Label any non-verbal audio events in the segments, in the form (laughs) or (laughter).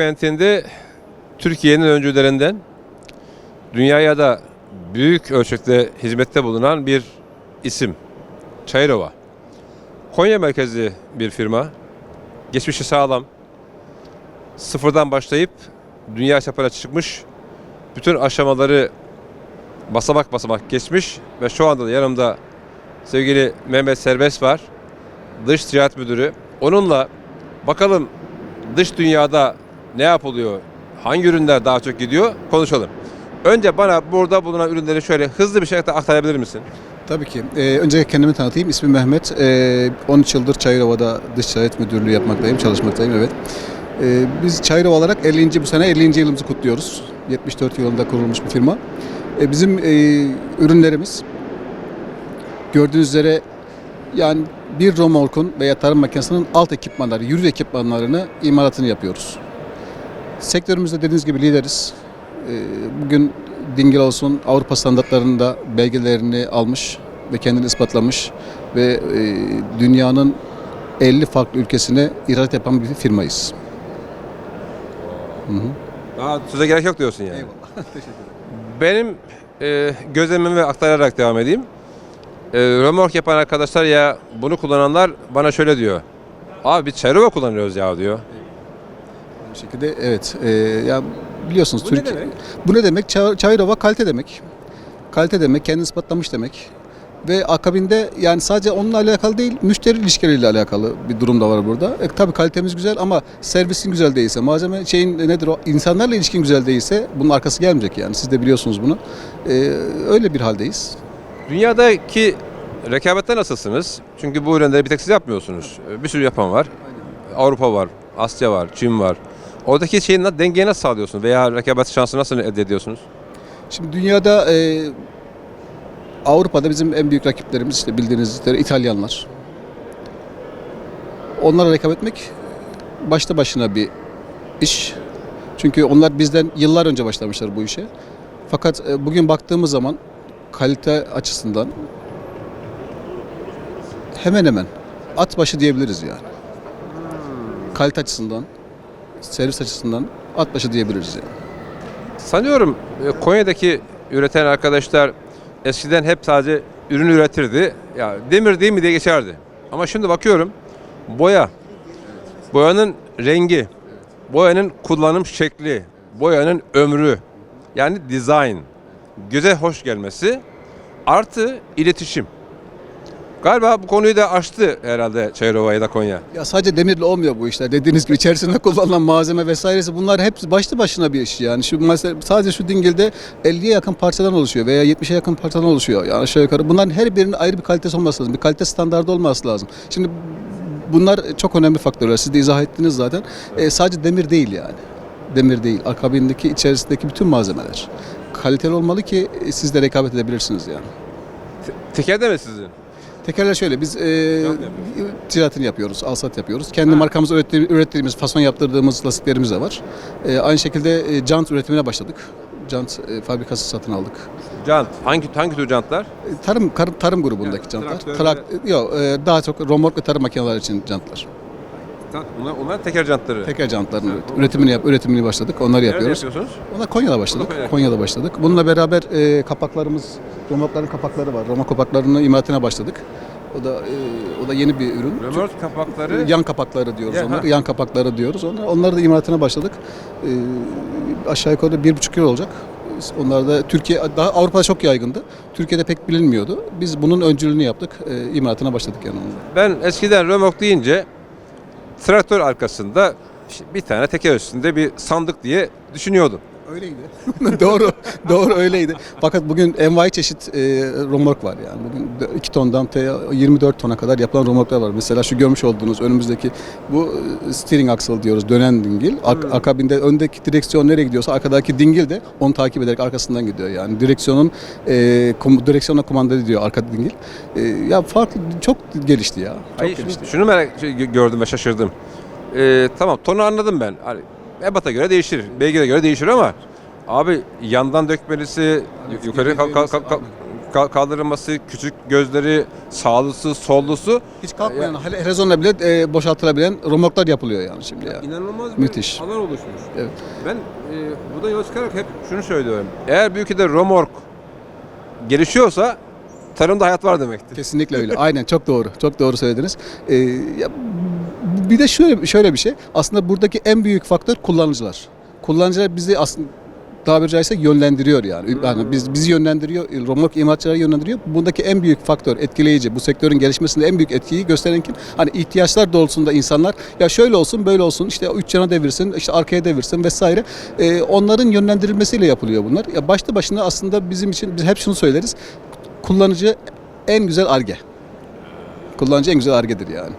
segmentinde Türkiye'nin öncülerinden dünyaya da büyük ölçekte hizmette bulunan bir isim. Çayırova. Konya merkezli bir firma. Geçmişi sağlam. Sıfırdan başlayıp dünya çapına çıkmış. Bütün aşamaları basamak basamak geçmiş ve şu anda da yanımda sevgili Mehmet Serbest var. Dış Ticaret Müdürü. Onunla bakalım dış dünyada ne yapılıyor, hangi ürünler daha çok gidiyor konuşalım. Önce bana burada bulunan ürünleri şöyle hızlı bir şekilde aktarabilir misin? Tabii ki. Ee, önce kendimi tanıtayım. İsmim Mehmet. Ee, 13 yıldır Çayırova'da dış ticaret müdürlüğü yapmaktayım, çalışmaktayım. Evet. Ee, biz Çayırova olarak 50. bu sene 50. yılımızı kutluyoruz. 74 yılında kurulmuş bir firma. Ee, bizim e, ürünlerimiz gördüğünüz üzere yani bir romorkun veya tarım makinesinin alt ekipmanları, yürü ekipmanlarını imalatını yapıyoruz. Sektörümüzde dediğiniz gibi lideriz. Ee, Bugün Dingil olsun Avrupa standartlarında belgelerini almış ve kendini ispatlamış ve e, dünyanın 50 farklı ülkesine ihracat yapan bir firmayız. Hı hı. Daha söze gerek yok diyorsun yani. Eyvallah. (laughs) Teşekkür ederim. Benim e, gözlemimi aktararak devam edeyim. E, römork yapan arkadaşlar ya bunu kullananlar bana şöyle diyor. Abi biz Çayırova kullanıyoruz ya diyor. Bu şekilde evet. e, ya biliyorsunuz Bu ne Türkiye. demek? Bu ne demek? Ça- Çayırova kalite demek. Kalite demek, kendini ispatlamış demek. Ve akabinde yani sadece onunla alakalı değil, müşteri ilişkileriyle alakalı bir durum da var burada. E, tabii kalitemiz güzel ama servisin güzel değilse, malzeme şeyin nedir o, insanlarla ilişkin güzel değilse bunun arkası gelmeyecek yani. Siz de biliyorsunuz bunu. E, öyle bir haldeyiz. Dünyadaki rekabette nasılsınız? Çünkü bu ürünleri bir tek siz yapmıyorsunuz. E, Bir sürü yapan var. Avrupa var, Asya var, Çin var. Oradaki şeyin dengeyi nasıl sağlıyorsunuz? Veya rekabet şansı nasıl elde ediyorsunuz? Şimdi dünyada e, Avrupa'da bizim en büyük rakiplerimiz işte bildiğiniz üzere İtalyanlar. Onlara rekabet etmek başta başına bir iş. Çünkü onlar bizden yıllar önce başlamışlar bu işe. Fakat e, bugün baktığımız zaman kalite açısından hemen hemen at başı diyebiliriz yani. Kalite açısından, servis açısından at başı diyebiliriz yani. Sanıyorum e, Konya'daki üreten arkadaşlar eskiden hep sadece ürün üretirdi. Ya demir değil mi diye geçerdi. Ama şimdi bakıyorum boya, boyanın rengi, boyanın kullanım şekli, boyanın ömrü yani design, göze hoş gelmesi artı iletişim. Galiba bu konuyu da aştı herhalde Çayırova ya da Konya. Ya sadece demirle olmuyor bu işler. Dediğiniz gibi içerisinde (laughs) kullanılan malzeme vesairesi bunlar hep başlı başına bir iş yani. Şu mesela sadece şu dingilde 50'ye yakın parçadan oluşuyor veya 70'e yakın parçadan oluşuyor. Yani aşağı yukarı bunların her birinin ayrı bir kalitesi olması lazım. Bir kalite standardı olması lazım. Şimdi bunlar çok önemli faktörler. Siz de izah ettiniz zaten. E, sadece demir değil yani. Demir değil. Akabindeki içerisindeki bütün malzemeler. Kaliteli olmalı ki siz de rekabet edebilirsiniz yani. Tekerde mi sizin? Tekerler şöyle biz e, ticaretini yapıyoruz, alsat yapıyoruz. Kendi Ha. markamızı üretti- ürettiğimiz, fason yaptırdığımız lastiklerimiz de var. E, aynı şekilde e, jant üretimine başladık. Jant e, fabrikası satın aldık. Jant. Hangi hangi tür jantlar? E, tarım tarım, tarım grubundaki Yani jantlar. traktör Trak, yok, e, daha çok romork ve tarım makineleri için jantlar. Bunlar, onlar teker jantları. Teker jantların üret- üretimini yap, üretimini başladık. Onları Nerede yapıyoruz. yapıyorsunuz? Ona Konya'da başladık. Konya'da. Konya'da başladık. Bununla beraber e, kapaklarımız, romorkların kapakları var. Romork kapaklarının imalatına başladık. O da e, o da yeni bir ürün. Römork kapakları Yan kapakları diyoruz Ya, onları. ha. Yan kapakları diyoruz. Onlar, onları da imalatına başladık. Ee, aşağı yukarı bir buçuk yıl olacak. Onlar da Türkiye, daha Avrupa'da çok yaygındı. Türkiye'de pek bilinmiyordu. Biz bunun öncülüğünü yaptık. E, imalatına başladık yani. onunla. Ben eskiden römork deyince traktör arkasında bir tane teker üstünde bir sandık diye düşünüyordum. Öyleydi. (laughs) doğru, doğru öyleydi. Fakat bugün envai çeşit e, romork var yani. Bugün 2 tondan te 24 tona kadar yapılan romorklar var. Mesela şu görmüş olduğunuz önümüzdeki bu e, steering axle diyoruz, dönen dingil. Ak- akabinde öndeki direksiyon nereye gidiyorsa arkadaki dingil de onu takip ederek arkasından gidiyor. Yani direksiyonun e, kum, direksiyona kumanda ediyor arka dingil. E, ya farklı çok gelişti ya. Çok Hayır, gelişti. şunu merak şey, gö- gördüm ve şaşırdım. Ee, tamam tonu anladım ben. Hani ebata göre değişir, beygire göre değişir ama abi yandan dökmelisi, yukarı kal- kal- kal- kal- ka- kaldırılması, küçük gözleri, sağlısı, sollusu Hiç kalkmayan, hele Helezon'la bile e, boşaltılabilen romorklar yapılıyor yani şimdi ya. inanılmaz bir Müthiş. alan oluşmuş. Evet. Ben e, buradan yola çıkarak hep şunu söylüyorum. Eğer bir ülkede romork gelişiyorsa tarımda hayat var demektir. Kesinlikle öyle. Aynen çok doğru. Çok doğru söylediniz. Ee, ya, bir de şöyle şöyle bir şey. Aslında buradaki en büyük faktör kullanıcılar. Kullanıcılar bizi aslında tabiri caizse yönlendiriyor yani. yani biz bizi yönlendiriyor, romork imalatçıları yönlendiriyor. Bundaki en büyük faktör, etkileyici, bu sektörün gelişmesinde en büyük etkiyi gösteren kim? Hani ihtiyaçlar doğrultusunda insanlar ya şöyle olsun, böyle olsun, işte üç yana devirsin, işte arkaya devirsin vesaire. Ee, onların yönlendirilmesiyle yapılıyor bunlar. Ya başta başına aslında bizim için biz hep şunu söyleriz. Kullanıcı en güzel arge. Kullanıcı en güzel argedir yani.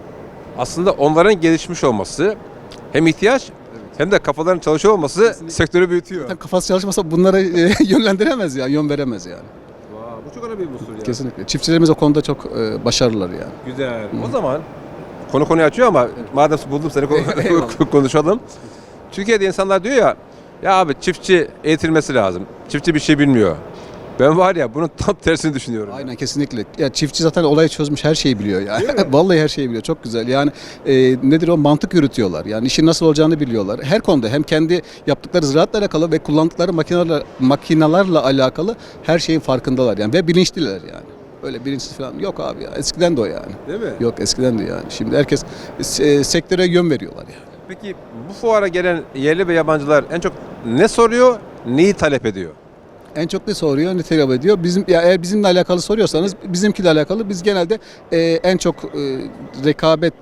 Aslında onların gelişmiş olması hem ihtiyaç hem de kafaların çalışıyor olması sektörü büyütüyor. Zaten kafası çalışmasa bunları e, (laughs) yönlendiremez yani, yön veremez yani. Vay, bu çok önemli bir unsur ya. Kesinlikle. Çiftçilerimiz o konuda çok e, başarılılar yani. Güzel. O zaman konu konuyu açıyor ama madem buldum seni (laughs) ko- konuşalım. Türkiye'de insanlar diyor ya ya abi çiftçi eğitilmesi lazım. Çiftçi bir şey bilmiyor. Ben var ya bunun tam tersini düşünüyorum. Aynen kesinlikle. Ya çiftçi zaten olayı çözmüş, her şeyi biliyor yani. (laughs) Vallahi her şeyi biliyor. Çok güzel. Yani e, nedir o mantık yürütüyorlar. Yani işin nasıl olacağını biliyorlar. Her konuda hem kendi yaptıkları ziraatla alakalı ve kullandıkları makinelerle makinalarla alakalı her şeyin farkındalar yani ve bilinçliler yani. Öyle bilinçsiz falan yok abi ya. Eskiden de o yani. Değil mi? Yok eskiden de yani. Şimdi herkes e, sektöre yön veriyorlar yani. Peki bu fuara gelen yerli ve yabancılar en çok ne soruyor, neyi talep ediyor? En çok ne soruyor, ne talep ediyor? Bizim ya eğer bizimle alakalı soruyorsanız bizimkiyle alakalı biz genelde e, en çok e, rekabet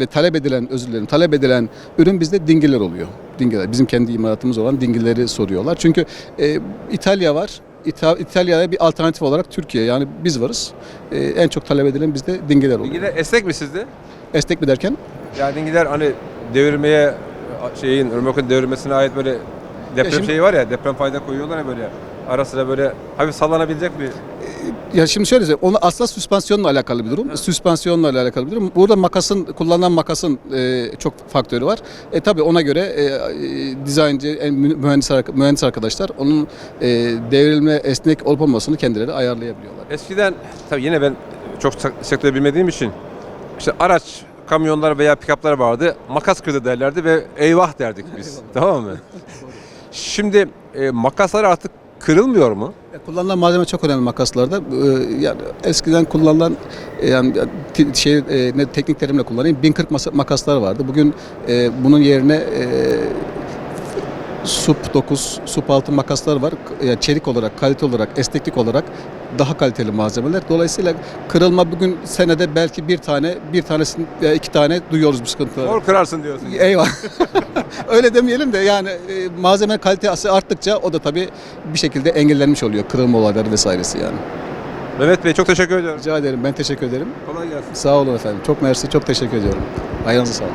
ve talep edilen özür dilerim talep edilen ürün bizde dingiller oluyor. Dingiller. Bizim kendi imalatımız olan dingilleri soruyorlar. Çünkü e, İtalya var. İta- İtalya'ya bir alternatif olarak Türkiye yani biz varız. E, en çok talep edilen bizde dingiller oluyor. Bilgiler esnek mi sizde? Esnek mi derken? Yani dingiler hani devirmeye şeyin, römorkun devirmesine ait böyle deprem şimdi- şeyi var ya, deprem fayda koyuyorlar ya böyle ara sıra böyle hafif sallanabilecek bir Ya şimdi şöyle söyleyeyim. Onu aslında süspansiyonla alakalı bir durum. Süspansiyonla alakalı bir durum. Burada makasın kullanılan makasın e, çok faktörü var. E tabii ona göre e, mü- mühendis mühendis arkadaşlar onun e, devrilme esnek olup olmasını kendileri ayarlayabiliyorlar. Eskiden tabii yine ben çok sek- sektörü bilmediğim için işte araç, kamyonlar veya pikaplar vardı. Makas kırdı derlerdi ve eyvah derdik biz. tamam mı? (laughs) Şimdi e, makaslar artık kırılmıyor mu? E, Kullanılan malzeme çok önemli makaslarda. E, yani eskiden kullanılan e, yani şey e, ne teknik terimle kullanayım 1040 masa- makaslar vardı. Bugün e, bunun yerine e, SUP 9, SUP 6 makaslar var. Yani çelik olarak, kalite olarak, esneklik olarak daha kaliteli malzemeler. Dolayısıyla kırılma bugün senede belki bir tane, bir tanesini veya iki tane duyuyoruz bu sıkıntıları. Zor kırarsın diyorsun. Eyvah. (laughs) Öyle demeyelim de yani e, malzeme kalitesi arttıkça o da tabii bir şekilde engellenmiş oluyor. Kırılma olayları vesairesi yani. Mehmet Bey çok teşekkür ediyorum. Rica ederim. Ben teşekkür ederim. Kolay gelsin. Sağ olun efendim. Çok mersi. Çok teşekkür ediyorum. Ayağınıza sağlık.